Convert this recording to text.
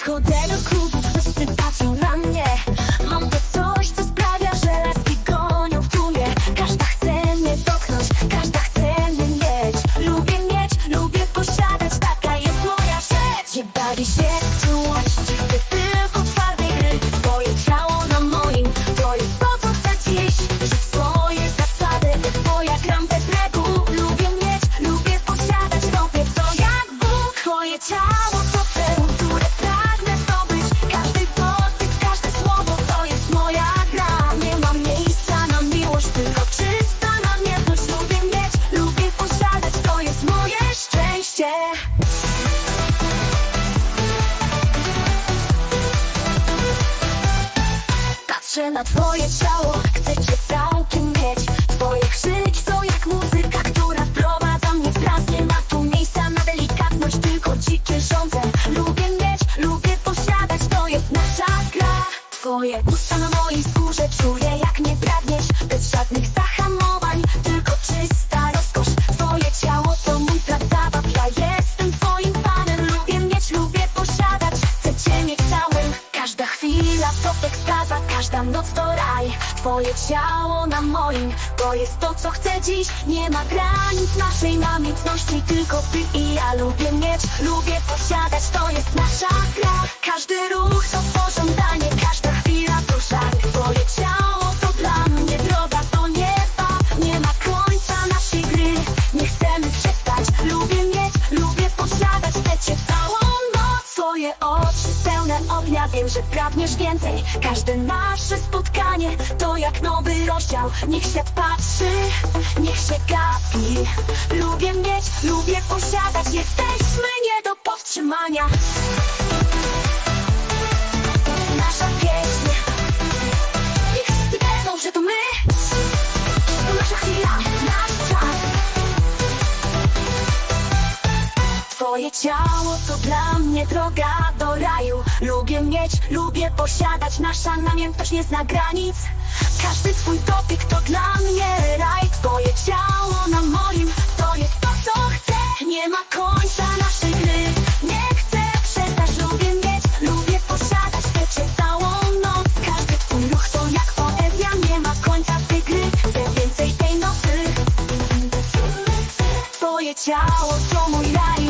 school. Na twoje ciało. Chcę cię całkiem mieć. Twoje krzyki są jak muzyka, która wprowadza mnie w trans Nie ma tu miejsca na delikatność, tylko dzikie żądze Lubię mieć, lubię posiadać, to jest nasza gra. Twoje usta na mojej każda chwila to ekstaza Każda noc to raj, twoje ciało na moim To jest to co chcę dziś, nie ma granic naszej namiętności Tylko ty i ja lubię mieć, lubię posiadać To jest nasza gra, każdy ruch to pożądanie Każda twoje oczy pełne ognia Wiem, że pragniesz więcej, każde nasze spotkanie To jak nowy rozdział, niech świat patrzy, niech się gapi. Lubię mieć, lubię posiadać, jesteśmy nie do powstrzymania Twoje ciało to dla mnie droga do raju. Lubię mieć, lubię posiadać. Nasza namiętność nie zna granic. Każdy Twój dotyk to dla mnie raj. Twoje ciało na moim To jest to co chcę. Nie ma końca naszej gry. Nie chcę przestać, lubię mieć Lubię posiadać. Chcę Cię całą noc. Każdy Twój ruch to jak poezja. Nie ma końca tej gry. Chcę więcej tej nocy. Twoje ciało to mój raj.